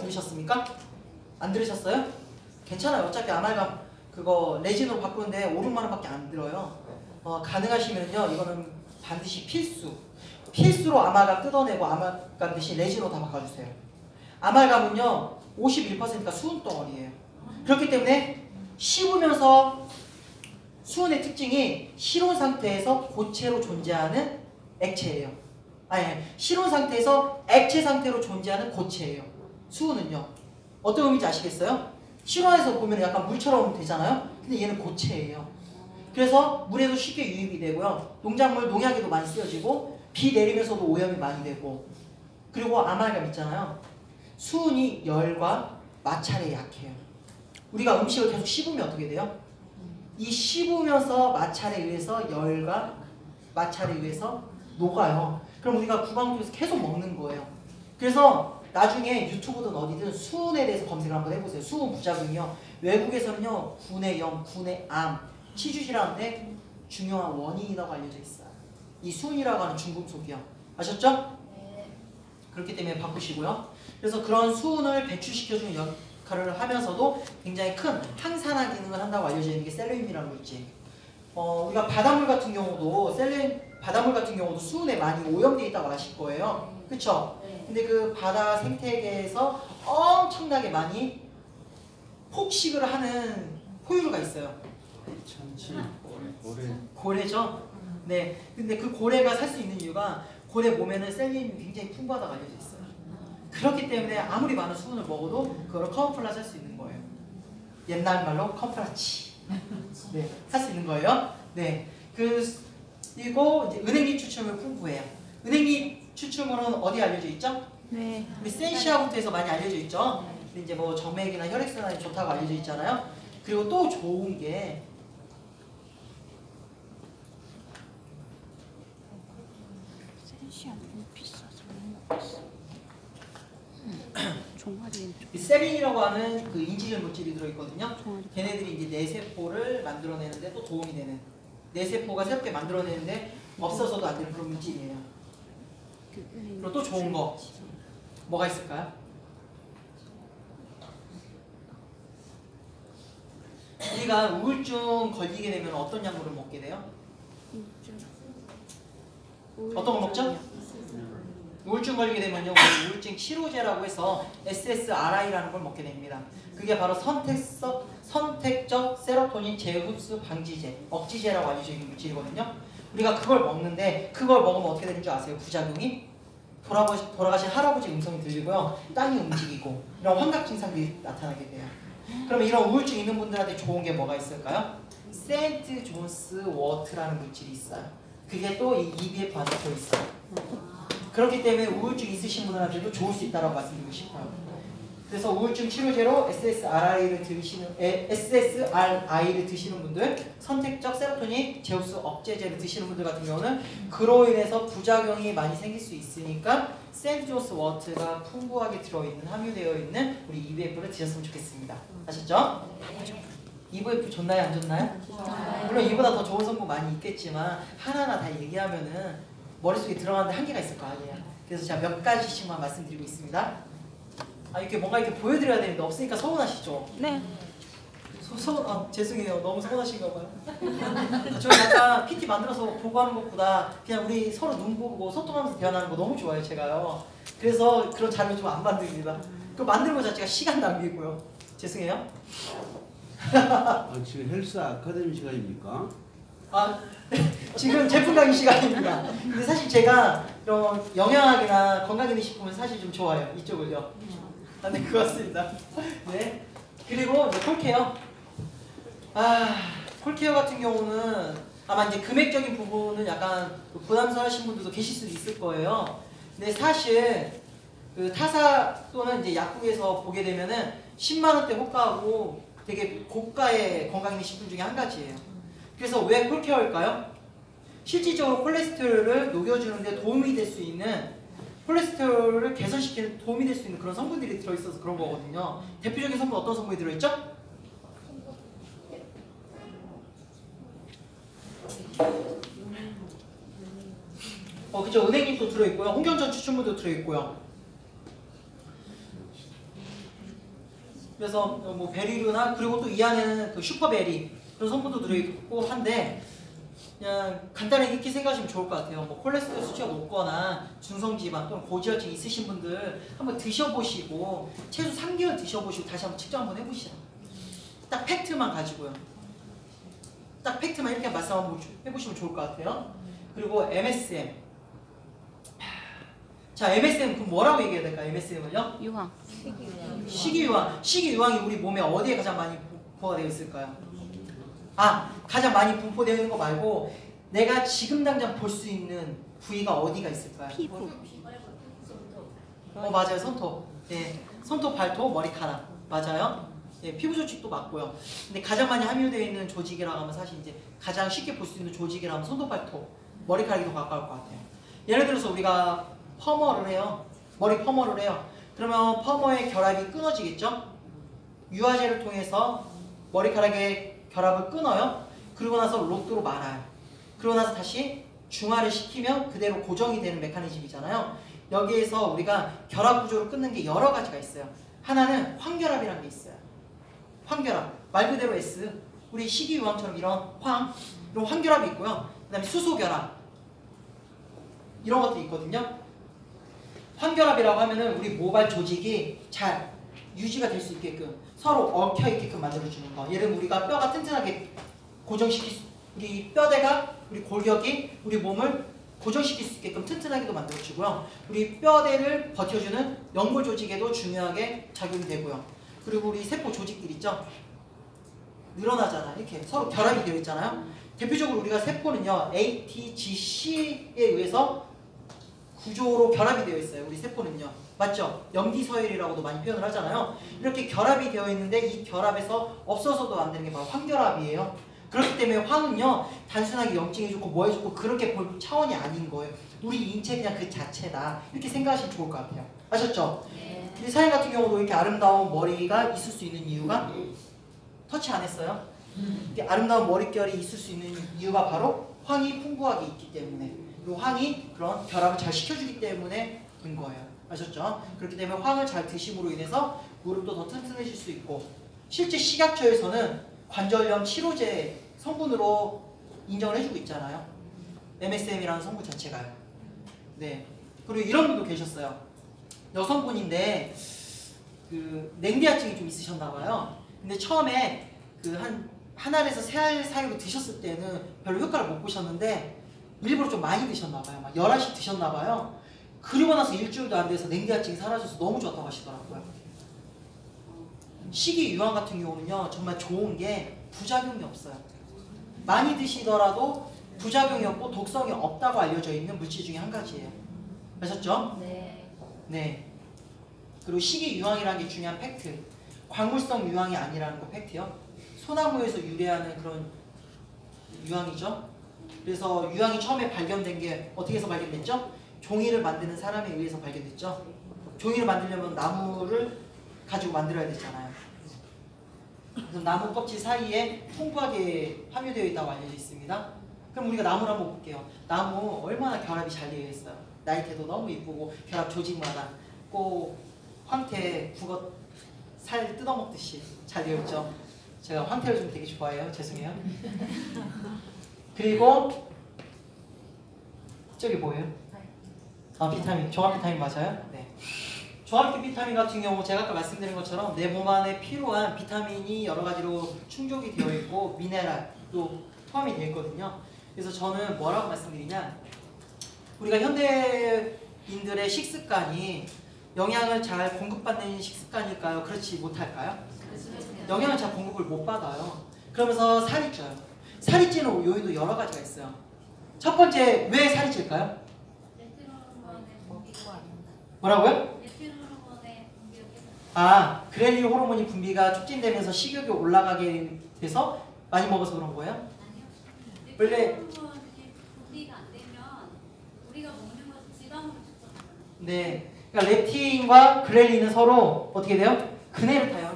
들으셨습니까? 안 들으셨어요? 괜찮아요. 어차피 아말감 그거 레진으로 바꾸는데 5, 6만 원밖에 안 들어요. 어, 가능하시면요. 이거는 반드시 필수. 필수로 아말감 뜯어내고 아말감 대신 레진으로 다 바꿔주세요. 아말감은요. 51%가 수은 덩어리예요. 그렇기 때문에 씹으면서 수은의 특징이 실온 상태에서 고체로 존재하는 액체예요. 아니, 실온 상태에서 액체 상태로 존재하는 고체예요. 수은은요. 어떤 의미인지 아시겠어요? 실온에서 보면 약간 물처럼 되잖아요. 근데 얘는 고체예요. 그래서 물에도 쉽게 유입이 되고요. 농작물 농약에도 많이 쓰여지고 비 내리면서도 오염이 많이 되고 그리고 아말감 있잖아요. 수은이 열과 마찰에 약해요. 우리가 음식을 계속 씹으면 어떻게 돼요? 이 씹으면서 마찰에 의해서 열과 마찰에 의해서 녹아요. 그럼 우리가 구강통에서 계속 먹는 거예요. 그래서 나중에 유튜브든 어디든 수은에 대해서 검색을 한번 해보세요. 수은 부작용이요. 외국에서는요. 구내 염, 구내 암, 치주질환의 중요한 원인이라고 알려져 있어요. 이 수은이라고 하는 중금속이요. 아셨죠? 그렇기 때문에 바꾸시고요. 그래서 그런 수은을 배출시켜주는 역할을 하면서도 굉장히 큰 항산화 기능을 한다고 알려져 있는 게 셀레늄이라는 거 있지. 어, 우리가 바닷물 같은 경우도 셀레 바닷물 같은 경우도 수은에 많이 오염되어 있다고 아실 거예요. 그쵸? 근데 그 바다 생태계에서 엄청나게 많이 폭식을 하는 포유류가 있어요. 참치, 고래. 고래죠? 네. 근데 그 고래가 살 수 있는 이유가 고래 몸에는 셀린이 굉장히 풍부하다고 알려져 있어요. 그렇기 때문에 아무리 많은 수분을 먹어도 그걸 커플라 살수 있는 거예요. 옛날 말로 커플라치. 네. 할 수 있는 거예요. 네. 그 그리고 은행잎 추출물 풍부해요. 은행잎 추출물은 어디 알려져 있죠? 네. 우리 센시아부터 해서 많이 알려져 있죠. 근데 이제 뭐 점액이나 혈액순환이 좋다고 알려져 있잖아요. 그리고 또 좋은 게이 세린이라고 하는 그 인지질 물질이 들어있거든요. 걔네들이 이제 뇌세포를 만들어내는데 또 도움이 되는 뇌세포가 새롭게 만들어내는데 없어서도 안 되는 그런 물질이에요. 그 그리고 또 좋은 거 뭐가 있을까요? 우리가 우울증 걸리게 되면 어떤 약물을 먹게 돼요? 어떤 거 먹죠? 우울증 걸리게 되면요 우울증 치료제라고 해서 SSRI라는 걸 먹게 됩니다. 그게 바로 선택적 선택적 세로토닌 재흡수 방지제, 억지제라고 알려져 있는 물질이거든요. 우리가 그걸 먹는데 그걸 먹으면 어떻게 되는 줄 아세요? 부작용이 돌아보시, 돌아가신 할아버지 음성이 들리고요, 땅이 움직이고 이런 환각 증상들이 나타나게 돼요. 그러면 이런 우울증 있는 분들한테 좋은 게 뭐가 있을까요? 세인트 존스 워트라는 물질이 있어요. 그게 또이 EBF 안에 들어있어요. 그렇기 때문에 우울증 있으신 분들한테도 좋을 수 있다고 말씀드리고 싶어요. 그래서 우울증 치료제로 SSRI를 드시는 에, SSRI를 드시는 분들, 선택적 세로토닌 제우스 억제제를 드시는 분들 같은 경우는 그로 인해서 부작용이 많이 생길 수 있으니까 센조스 워트가 풍부하게 들어있는 함유되어 있는 우리 EBF를 드셨으면 좋겠습니다. 아셨죠? EBF 좋나요, 안 좋나요? 물론 이보다 더 좋은 성분 많이 있겠지만 하나하나 다 얘기하면은 머릿속에 들어가는데 한계가 있을 거 아니에요. 그래서 제가 몇 가지씩만 말씀드리고 있습니다. 아 이렇게 뭔가 이렇게 보여드려야 되는데 없으니까 서운하시죠? 네. 서, 서, 아, 죄송해요. 너무 서운하신가 봐요. 저 약간 PT 만들어서 보고 하는 것보다 그냥 우리 서로 눈 보고 소통하면서 대화하는 거 너무 좋아해요, 제가요. 그래서 그런 자료 좀 안 만듭니다. 그 만드는 거 자체가 시간 낭비고요. 죄송해요. 아, 지금 헬스 아카데미 시간입니까? 아, 지금 제품 강의 시간입니다. 근데 사실 제가 이런 영양학이나 건강기능식품은 사실 좀 좋아요. 이쪽을요. 아, 네, 그렇습니다. 네. 그리고 이제 콜케어. 아, 콜케어 같은 경우는 아마 이제 금액적인 부분은 약간 부담스러우신 분들도 계실 수도 있을 거예요. 근데 사실 그 타사 또는 이제 약국에서 보게 되면은 10만 원대 호가하고 되게 고가의 건강기능식품 중에 한 가지예요. 그래서 왜 콜케어일까요? 실질적으로 콜레스테롤을 녹여주는데 도움이 될 수 있는 콜레스테롤을 개선시키는 도움이 될 수 있는 그런 성분들이 들어있어서 그런 거거든요. 대표적인 성분 어떤 성분이 들어있죠? 어, 그죠. 은행잎도 들어있고요. 홍경전 추출물도 들어있고요. 그래서 뭐 베리류나 그리고 또 이 안에는 그 슈퍼베리 그런 성분도 들어있고 한데 그냥 간단하게 이렇게 생각하시면 좋을 것 같아요. 뭐 콜레스테롤 수치가 높거나 중성지방 또는 고지혈증 있으신 분들 한번 드셔보시고 최소 3개월 드셔보시고 다시 한번 측정 한번 해보시죠. 딱 팩트만 가지고요. 딱 팩트만 이렇게 말씀 한번 해보시면 좋을 것 같아요. 그리고 MSM. 자, MSM 그럼 뭐라고 얘기해야 될까요? MSM은요? 유황. 식이유황. 식이유황이 우리 몸에 어디에 가장 많이 분포가 되어 있을까요? 아, 가장 많이 분포되어 있는 거 말고 내가 지금 당장 볼 수 있는 부위가 어디가 있을까요? 피부. 어 맞아요. 손톱. 예. 손톱 발톱 머리카락. 맞아요? 예 피부 조직도 맞고요. 근데 가장 많이 함유되어 있는 조직이라고 하면 사실 이제 가장 쉽게 볼 수 있는 조직이라고 하면 손톱 발톱 머리카락이 더 가까울 것 같아요. 예를 들어서 우리가 퍼머를 해요. 머리 퍼머를 해요. 그러면 퍼머의 결합이 끊어지겠죠? 유화제를 통해서 머리카락의 결합을 끊어요 그리고 나서 로또로 말아요 그러고 나서 다시 중화를 시키면 그대로 고정이 되는 메커니즘이잖아요 여기에서 우리가 결합 구조를 끊는 게 여러 가지가 있어요. 하나는 황결합이라는 게 있어요. 황결합 말 그대로 S 우리 식이유황처럼 이런 황 이런 황결합이 있고요. 그 다음에 수소결합 이런 것들이 있거든요. 황결합이라고 하면은 우리 모발 조직이 잘 유지가 될 수 있게끔 서로 얽혀 있게끔 만들어주는 거. 예를 우리가 뼈가 튼튼하게 고정시킬 수, 우리 뼈대가 우리 골격이 우리 몸을 고정시킬 수 있게끔 튼튼하게도 만들어주고요. 우리 뼈대를 버텨주는 연골 조직에도 중요하게 작용이 되고요. 그리고 우리 세포 조직들 있죠? 늘어나잖아. 이렇게 서로 결합이 되어 있잖아요. 대표적으로 우리가 세포는요, A, T, G, C에 의해서 구조로 결합이 되어 있어요. 우리 세포는요. 맞죠? 염기 서열이라고도 많이 표현을 하잖아요. 이렇게 결합이 되어 있는데 이 결합에서 없어서도 안 되는 게 바로 황결합이에요. 그렇기 때문에 황은요 단순하게 염증이 좋고 뭐해 좋고 그렇게 볼 차원이 아닌 거예요. 우리 인체 그냥 그 자체다 이렇게 생각하시면 좋을 것 같아요. 아셨죠? 우리 사인 같은 경우도 이렇게 아름다운 머리가 있을 수 있는 이유가 터치 안 했어요. 이렇게 아름다운 머릿결이 있을 수 있는 이유가 바로 황이 풍부하게 있기 때문에 이 황이 그런 결합을 잘 시켜주기 때문에 된 거예요. 아셨죠? 그렇기 때문에 황을 잘 드심으로 인해서 무릎도 더 튼튼해질 수 있고 실제 식약처에서는 관절염 치료제 성분으로 인정을 해주고 있잖아요. MSM이라는 성분 자체가요. 네. 그리고 이런 분도 계셨어요. 여성분인데 그 냉대화증이 좀 있으셨나 봐요. 근데 처음에 그 한 한 알에서 세 알 사이로 드셨을 때는 별로 효과를 못 보셨는데 일부러 좀 많이 드셨나 봐요. 막 11씩 드셨나 봐요. 그리고 나서 일주일도 안 돼서 냉대화증이 사라져서 너무 좋다고 하시더라고요. 식이 유황 같은 경우는요 정말 좋은 게 부작용이 없어요. 많이 드시더라도 부작용이 없고 독성이 없다고 알려져 있는 물질 중에 한 가지예요. 아셨죠? 네. 네. 그리고 식이 유황이라는 게 중요한 팩트. 광물성 유황이 아니라는 거 팩트요. 소나무에서 유래하는 그런 유황이죠. 그래서 유황이 처음에 발견된 게 어떻게 해서 발견됐죠? 종이를 만드는 사람에 의해서 발견됐죠. 종이를 만들려면 나무를 가지고 만들어야 되잖아요. 그래서 나무 껍질 사이에 풍부하게 함유되어 있다고 알려져 있습니다. 그럼 우리가 나무를 한번 볼게요. 나무 얼마나 결합이 잘 되어 있어요. 나이테도 너무 이쁘고 결합 조직마다 꼭 황태 국어 살 뜯어먹듯이 잘 되어 있죠. 제가 황태를 좀 되게 좋아해요. 죄송해요. 그리고 저기 뭐예요? 아 비타민, 종합 비타민 맞아요? 네. 종합 비타민 같은 경우 제가 아까 말씀드린 것처럼 내 몸 안에 필요한 비타민이 여러 가지로 충족이 되어 있고 미네랄도 포함이 되어 있거든요. 그래서 저는 뭐라고 말씀드리냐? 우리가 현대인들의 식습관이 영양을 잘 공급받는 식습관일까요? 그렇지 못할까요? 영양을 잘 공급을 못 받아요. 그러면서 살이 쪄요. 살이 찌는 요인도 여러 가지가 있어요. 첫 번째 왜 살이 찔까요? 뭐라고요? 아 그렐린 호르몬이 분비가 촉진되면서 식욕이 올라가게 돼서 많이 먹어서 그런 거예요? 원래- 분비가 안 되면 우리가 먹는 것 지방으로. 네. 그러니까 렙틴과 그렐린은 서로 어떻게 돼요? 근해를 타요.